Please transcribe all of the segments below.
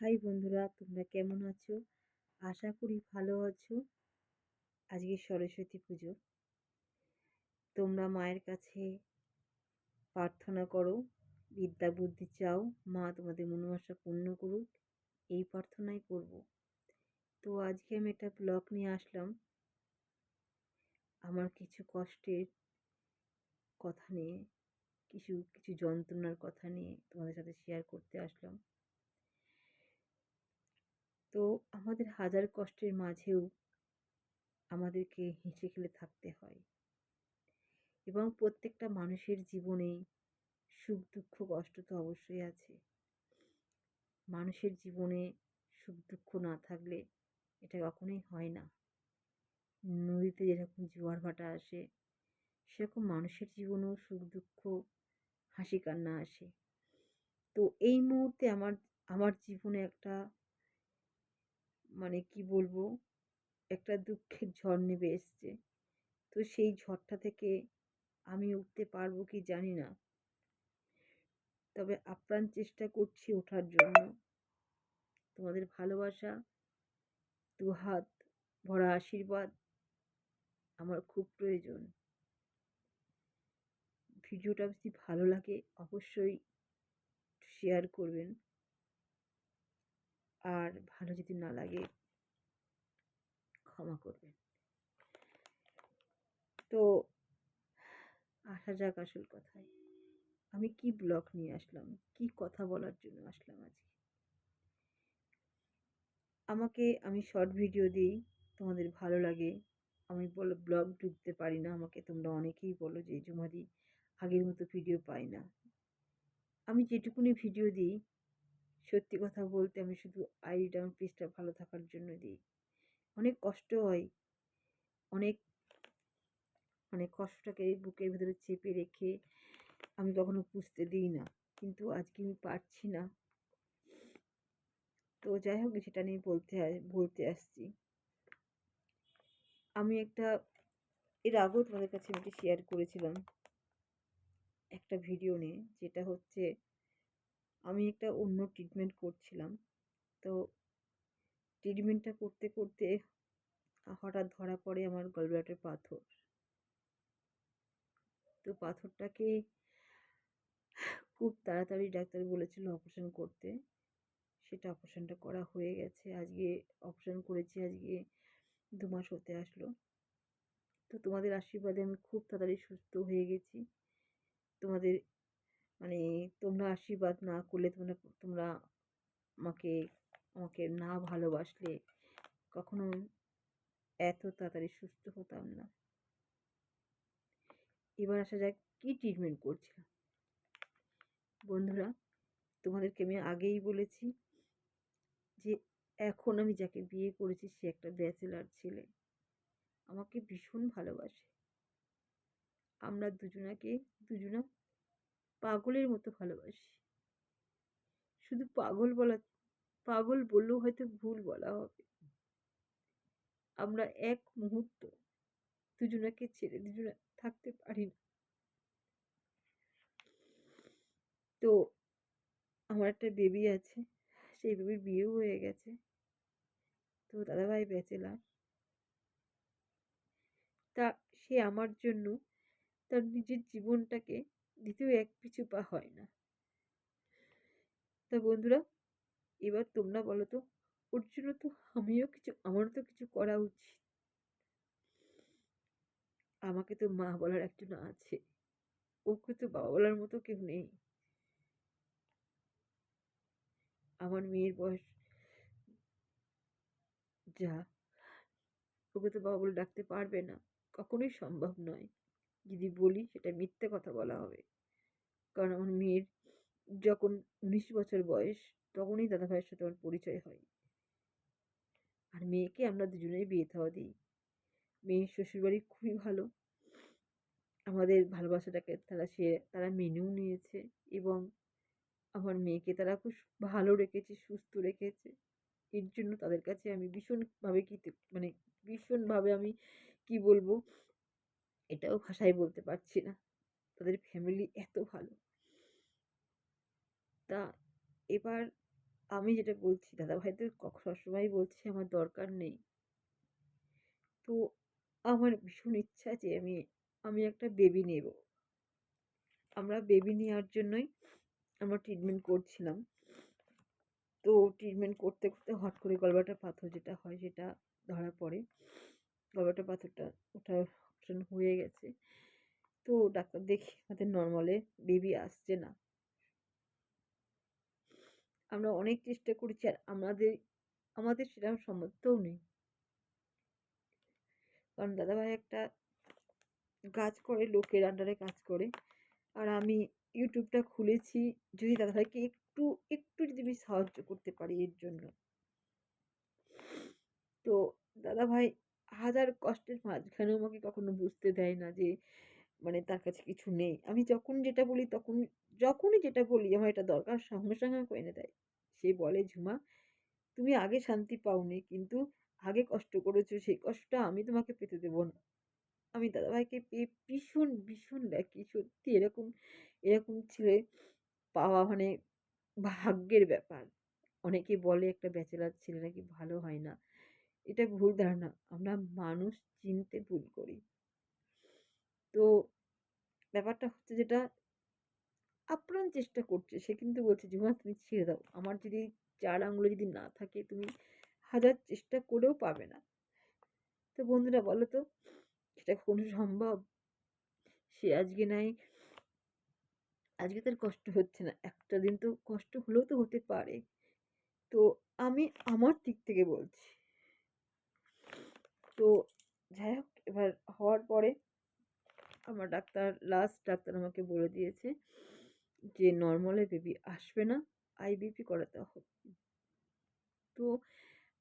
High বন্ধুরা, তোমরা কেমন আছো? আশা করি ভালো আছো। আজকে সরস্বতী পুজো। তোমরা মায়ের কাছে প্রার্থনা করো, বিদ্যা বুদ্ধি চাও, মা তোমাদের মনোবাসা পূর্ণ করুক, এই প্রার্থনাই করব। তো আজকে আমি একটা ব্লগ নিয়ে আসলাম। আমার কিছু কষ্টের কথা নিয়ে, কিছু কিছু যন্ত্রণার কথা নিয়ে তোমাদের সাথে শেয়ার করতে আসলাম। তো আমাদের হাজার কষ্টের মাঝেও আমাদেরকে হেসে খেলে থাকতে হয়। এবং প্রত্যেকটা মানুষের জীবনেই সুখ, দুঃখ, কষ্ট তো অবশ্যই আছে। মানুষের জীবনে সুখ, দুঃখ না থাকলে এটা কখনোই হয় না। নদীতে যেরকম জোয়ার ভাটা আসে, সেরকম মানুষের জীবনেও সুখ, দুঃখ, হাসি, কান্না আসে। তো এই মুহূর্তে আমার আমার জীবনে একটা মানে কি বলব? একটা দুঃখের ঝড় নেমে এসছে। তো সেই ঝড়টা থেকে আমি উঠতে পারব কি জানি না। তবে আপ্রাণ চেষ্টা করছি ওঠার জন্য। তোমাদের ভালোবাসা দু হাত ভরা আশীর্বাদ আমার খুব প্রয়োজন। ভিডিওটা যদি ভালো লাগে, অবশ্যই শেয়ার করবেন। আর ভালো যদি না লাগে ক্ষমা করবেন। তো আসা যাক আসল কথায়, আমি কি ব্লগ নিয়ে আসলাম? কি কথা বলার জন্য আসলাম আজকে? আমাকে আমি শর্ট ভিডিও দিই, তোমাদের ভালো লাগে। আমি বলো, ব্লগ ঢুকতে পারি না, আমাকে তোমরা অনেকেই বলো যে, জুমাদি আগের মতো ভিডিও পাই না। আমি যেটুকুনি ভিডিও দিই সত্যি কথা বলতে আমি শুধু আইডিটা আমার পেজটা ভালো থাকার জন্য দিই। অনেক কষ্ট হয়। অনেক মানে কষ্টটাকে বুকের ভেতরে চেপে রেখে আমি কখনো পুষতে দিই না। কিন্তু আজকে আমি পারছি না। তো যাই হোক সেটা নিয়ে বলতে বলতে আসছি। আমি একটা, এর আগেও তোমাদের কাছে আমি শেয়ার করেছিলাম। একটা ভিডিও নিয়ে, যেটা হচ্ছে আমি একটা অন্য ট্রিটমেন্ট করছিলাম। তো ট্রিটমেন্টটা করতে করতে হঠাৎ ধরা পড়ে আমার গলব্লাডার পাথর। তো পাথরটাকে খুব তাড়াতাড়ি ডাক্তার বলেছিল অপারেশন করতে। সেটা অপারেশনটা করা হয়ে গেছে। আজকে অপারেশন করেছি, আজকে দু মাস হতে আসলো। তো তোমাদের আশীর্বাদে আমি খুব তাড়াতাড়ি সুস্থ হয়ে গেছি। তোমাদের মানে তোমরা আশীর্বাদ না করলে তোমরা তোমরা আমাকে আমাকে না ভালোবাসলে কখনো এত তাড়াতাড়ি সুস্থ হতাম না। এবার আসা যাক কী ট্রিটমেন্ট করছিলাম। বন্ধুরা, তোমাদেরকে আমি আগেই বলেছি যে এখন আমি যাকে বিয়ে করেছি সে একটা ব্যাচেলার ছেলে। আমাকে ভীষণ ভালোবাসে। আমরা দুজনাকে, দুজনা পাগলের মতো ভালোবাসি। শুধু পাগল বলা, পাগল বললেও হয়তো ভুল বলা হবে। আমরা এক মুহূর্ত দুজনাকে ছেড়ে দুজনা থাকতে পারি না। তো আমার একটা বেবি আছে, সেই বেবির বিয়েও হয়ে গেছে। তো দাদাভাই ব্যাচেলার তা সে আমার জন্য তার নিজের জীবনটাকে দ্বিতীয় এক পিছু পা হয় না। তা বন্ধুরা, এবার তোমরা বলো তো, ওর জন্য তো আমিও কিছু আমারও তো কিছু করা উচিত। আমাকে তো মা বলার একজন আছে। ওকে তো বাবা বলার মতো কেউ নেই। আমার মেয়ের বয়স যা, ওকে তো বাবা বলে ডাকতে পারবে না। কখনোই সম্ভব নয়। যদি বলি সেটা মিথ্যে কথা বলা হবে। কারণ আমার মেয়ের যখন উনিশ বছর বয়স, তখনই দাদাভাইয়ের সাথে আমার পরিচয় হয়। আর মেয়েকে আমরা দুজনেই বিয়ে থাওয়া দিই। মেয়ের শ্বশুরবাড়ি খুবই ভালো। আমাদের ভালোবাসাটাকে তারা সে, তারা মেনেও নিয়েছে এবং আমার মেয়েকে তারা খুব ভালো রেখেছে, সুস্থ রেখেছে। এর জন্য তাদের কাছে আমি ভীষণভাবে কী মানে ভীষণভাবে আমি কি বলব? এটাও ভাষায় বলতে পারছি না। তাদের ফ্যামিলি এত ভালো তা এবার আমি যেটা বলছি দাদাভাই তো ক সবসময়ই বলছে আমার দরকার নেই। তো আমার ভীষণ ইচ্ছা যে আমি আমি একটা বেবি নেব। আমরা বেবি নেওয়ার জন্যই আমরা ট্রিটমেন্ট করছিলাম। তো ট্রিটমেন্ট করতে, করতে হঠাৎ করে গলব্লাডার পাথর যেটা হয় সেটা ধরা পড়ে। গলব্লাডার পাথরটা ওটা অপারেশন হয়ে গেছে। তো ডাক্তার দেখি আমাদের নরমালে বেবি আসছে না। আমরা অনেক চেষ্টা করেছি আর আমাদের আমাদের সেরকম সামর্থ্যও নেই। কারণ দাদাভাই একটা কাজ করে লোকের আন্ডারে কাজ করে। আর আমি ইউটিউবটা খুলেছি যদি দাদাভাইকে একটু, একটু যদি আমি সাহায্য করতে পারি এর জন্য। তো দাদাভাই হাজার কষ্টের মাঝখানেও আমাকে কখনো বুঝতে দেয় না যে মানে তার কাছে কিছু নেই। আমি যখন যেটা বলি তখন যখনই যেটা বলি আমার এটা দরকার সঙ্গে, সঙ্গে আমাকে এনে দেয়। সে বলে, "ঝুমা তুমি আগে শান্তি পাওনি কিন্তু আগে কষ্ট করেছ সেই কষ্টটা আমি তোমাকে পেতে দেব না।" আমি দাদাভাইকে পেয়ে ভীষণ, ভীষণ লাকি সত্যি এরকম, এরকম ছেলে পাওয়া মানে ভাগ্যের ব্যাপার। অনেকে বলে একটা ব্যাচেলার ছেলে নাকি ভালো হয় না। এটা ভুল ধারণা। আমরা মানুষ চিনতে ভুল করি। তো ব্যাপারটা হচ্ছে যেটা আপ্রাণ চেষ্টা করছে। সে কিন্তু বলছে, "ঝুমা তুমি ছেড়ে দাও। আমার যদি চার আঙুলে যদি না থাকে তুমি হাজার চেষ্টা করেও পাবে না।" তো বন্ধুরা বলো তো এটা কখনো সম্ভব? সে আজকে নাই আজকে তার কষ্ট হচ্ছে না। একটা দিন তো কষ্ট হলেও তো হতে পারে। তো আমি আমার দিক থেকে বলছি। তো যাই হোক এবার হওয়ার পরে আমার ডাক্তার লাস্ট ডাক্তার আমাকে বলে দিয়েছে যে নরমালে বেবি আসবে না, আইভিএফই করাতে হবে। তো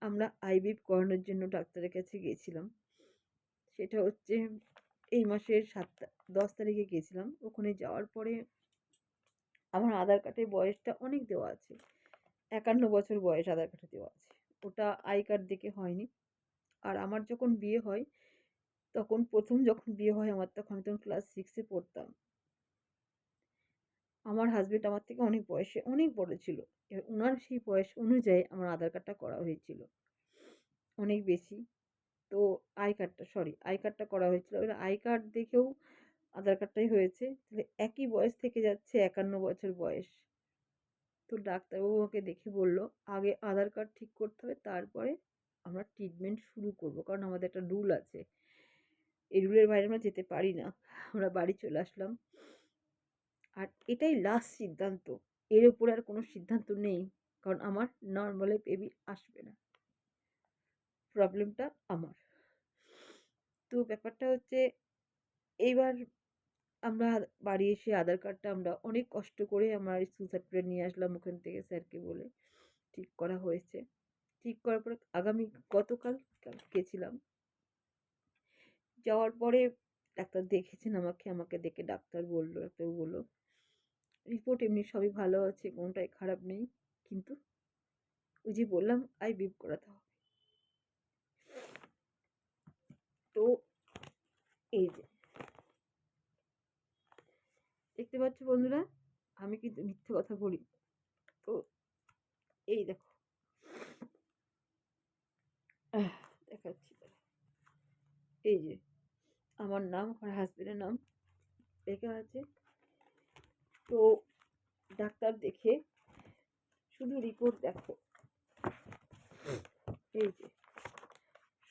আমরা আইভিএফ করানোর জন্য ডাক্তারের কাছে গিয়েছিলাম। সেটা হচ্ছে এই মাসের সাত ১০ তারিখে গিয়েছিলাম। ওখানে যাওয়ার পরে আমার আধার কার্ডের বয়সটা অনেক দেওয়া আছে। ৫১ বছর বয়স আধার কার্ডে দেওয়া আছে। ওটা আই কার্ড দেখে হয়নি। আর আমার যখন বিয়ে হয় তখন প্রথম যখন বিয়ে হয় আমার তখন আমি তখন ক্লাস 6 এ পড়তাম। আমার হাসব্যান্ড আমার থেকে অনেক বয়সে অনেক বড় ছিল। এবার উনার সেই বয়স অনুযায়ী আমার আধার কার্ডটা করা হয়েছিল। অনেক বেশি। তো আই কার্ডটা সরি আই কার্ডটা করা হয়েছিল। এবার আই কার্ড দেখেও আধার কার্ডটাই হয়েছে। তাহলে একই বয়স থেকে যাচ্ছে ৫১ বছর বয়স। তো ডাক্তারবাবু আমাকে দেখে বলল, "আগে আধার কার্ড ঠিক করতে হবে তারপরে আমরা ট্রিটমেন্ট শুরু করব।" কারণ আমাদের একটা রুল আছে। এই রুলের বাইরে আমরা যেতে পারি না। আমরা বাড়ি চলে আসলাম। আর এটাই লাস্ট সিদ্ধান্ত। এর উপরে আর কোনো সিদ্ধান্ত নেই। কারণ আমার নরমালে বেবি আসবে না। প্রবলেমটা আমার। তো ব্যাপারটা হচ্ছে, এইবার আমরা বাড়ি এসে আধার কার্ডটা আমরা অনেক কষ্ট করে আমরা স্কুল সার্টিফিকেট নিয়ে আসলাম ওখান থেকে স্যারকে বলে ঠিক করা হয়েছে। ঠিক করার পরে আগামী গতকাল গেছিলাম। যাওয়ার পরে ডাক্তার দেখেছেন আমাকে। আমাকে দেখে ডাক্তার বলল ডাক্তারবাবু বলল "রিপোর্ট এমনি সবই ভালো আছে, কোনোটাই খারাপ নেই। কিন্তু ওই যে বললাম আইভিএফ করাতে হবে।" তো এই যে দেখতে পাচ্ছ বন্ধুরা আমি কিন্তু মিথ্যে কথা বলি তো এই দেখো দেখাচ্ছি এই যে আমার নাম আমার হাজবেন্ডের নাম লেখা আছে তো ডাক্তার দেখে শুধু রিপোর্ট দেখো। এই যে,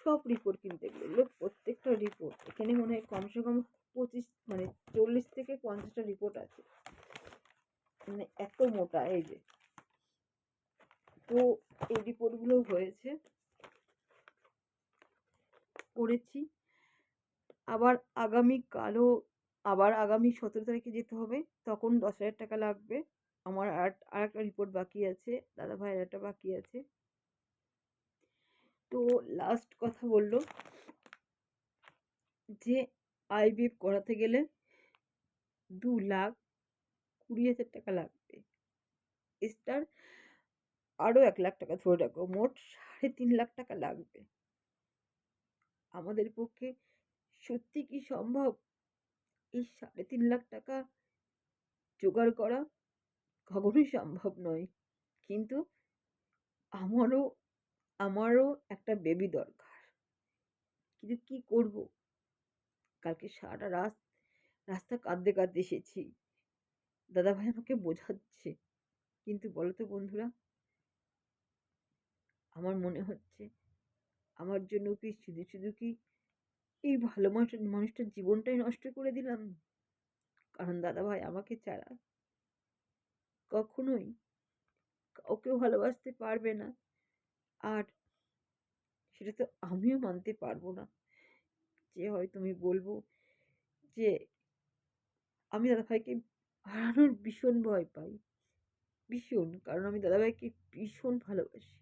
সব রিপোর্ট কিন্তু এগুলো প্রত্যেকটা রিপোর্ট এখানে মনে হয় কমসে কম পঁচিশ মানে চল্লিশ থেকে পঞ্চাশটা রিপোর্ট আছে। মানে এত মোটা, এই যে। তো এই রিপোর্টগুলো হয়েছে, করেছি। আবার আগামী কালও, আবার আগামী সতেরো তারিখে যেতে হবে। তখন দশ হাজার টাকা লাগবে। আমার আর আর একটা রিপোর্ট বাকি আছে। দাদা ভাইয়ের একটা বাকি আছে। তো লাস্ট কথা বলল যে আইভিএফ করাতে গেলে দু লাখ কুড়ি হাজার টাকা লাগবে। এক্সট্রার আরও এক লাখ টাকা ধরে রাখো। মোট সাড়ে তিন লাখ টাকা লাগবে। আমাদের পক্ষে সত্যি কি সম্ভব? এই সাড়ে তিন লাখ টাকা জোগাড় করা কখনোই সম্ভব নয়। কিন্তু আমারও আমারও একটা বেবি দরকার। কিন্তু কি করব? কালকে সারাটা রাত, রাস্তা কাঁদতে কাঁদতে এসেছি। দাদাভাই আমাকে বোঝাচ্ছে। কিন্তু বলো তো বন্ধুরা, আমার মনে হচ্ছে আমার জন্য কি শুধু শুধু কি এই ভালো মানুষ মানুষটার জীবনটাই নষ্ট করে দিলাম। কারণ দাদাভাই আমাকে ছাড়া কখনোই কাউকেও ভালোবাসতে পারবে না। আর সেটা তো আমিও মানতে পারব না। যে হয়তো আমি বলব যে আমি দাদাভাইকে হারানোর ভীষণ ভয় পাই। ভীষণ। কারণ আমি দাদাভাইকে ভীষণ ভালোবাসি।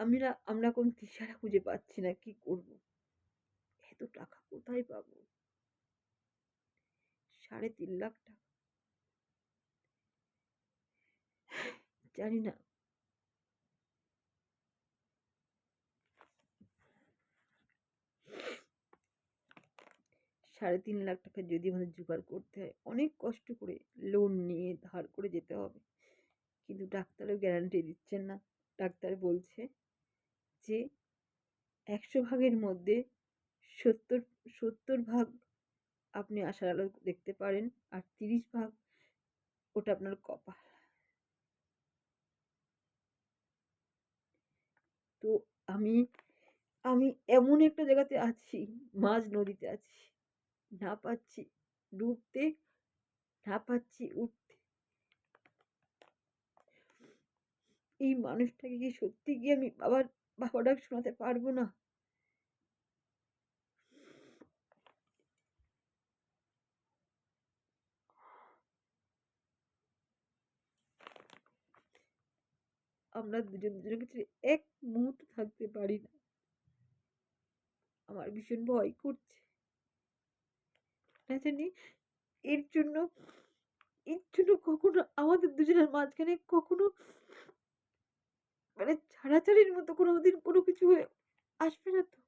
আমরা আমরা কোন দিশারা খুঁজে পাচ্ছি না, কি করব? এত টাকা কোথায় পাবো? সাড়ে তিন লাখ টাকা। জানি না। সাড়ে তিন লাখ টাকা যদি আমাদের জোগাড় করতে হয়, অনেক কষ্ট করে লোন নিয়ে ধার করে যেতে হবে। কিন্তু ডাক্তারও গ্যারান্টি দিচ্ছেন না। ডাক্তার বলছে যে একশো ভাগের মধ্যে সত্তর সত্তর ভাগ আপনি আশার আলো দেখতে পারেন আর তিরিশ ভাগ ওটা আপনার কপাল। তো আমি আমি এমন একটা জায়গাতে আছি, মাঝ নদীতে আছি। না পাচ্ছি ডুবতে, না পাচ্ছি উঠতে এই মানুষটাকে কি সত্যি কি আমি বাবার বাবা ডাক শোনাতে পারব না? আমরা দুজন দুজনের কাছে এক মুহূর্ত থাকতে পারি না। আমার ভীষণ ভয় করছে। না জানি এর জন্য এর জন্য কখনো আমাদের দুজনের মাঝখানে কখনো মানে ছাড়াছাড়ির মতো কোনো দিন কোনো কিছু আসবে না তো।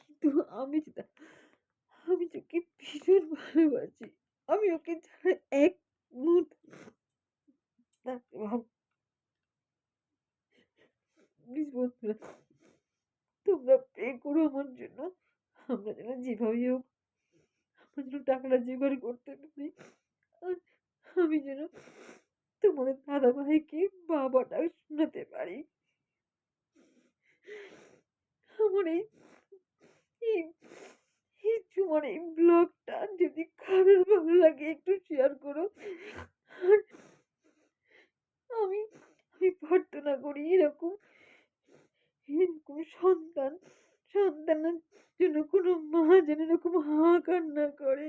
কিন্তু আমি আমি তোকে ভীষণ ভালোবাসি, আমি ওকে ছাড়া এক মুহূর্ত থাকতে পারব প্লিজ বন্ধুরা, তোমরা প্রে করো আমার জন্য। আমরা যেন যেভাবেই হোক, আমরা টাকাটা জোগাড় করতে পারি। আমি যেন তোমাদের দাদা ভাইকে বাবাটা শোনাতে পারি। আমার এই তোমার এই ব্লগটা যদি কারোর ভালো লাগে একটু শেয়ার করো। আমি আমি প্রার্থনা করি এরকম সন্তান, সন্তানের জন্য কোনো মা যেন এরকম হাহাকার না করে।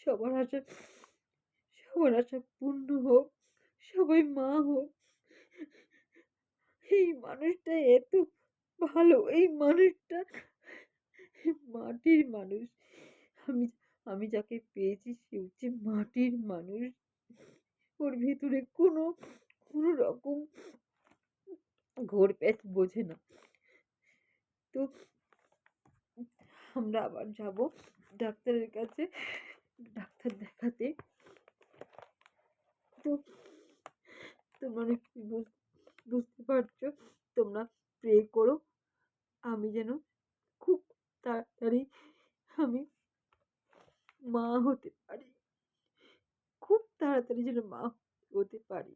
সবার আশা সবার আশা পূর্ণ হোক, সবাই মা হোক। এই মানুষটা এত ভালো, এই মানুষটা মাটির মানুষ। আমি আমি যাকে পেয়েছি সে হচ্ছে মাটির মানুষ। ওর ভেতরে কোনো কোনো রকম ঘোর প্যাচ বোঝে না। তো আমরা আবার যাব ডাক্তারের কাছে, ডাক্তার দেখাতে। তো, তোমরা বুঝ- বুঝতে পারছ? তোমরা প্রে করো। আমি যেন খুব তাড়াতাড়ি, আমি মা হতে পারি। খুব তাড়াতাড়ি যেন মা হতে পারি।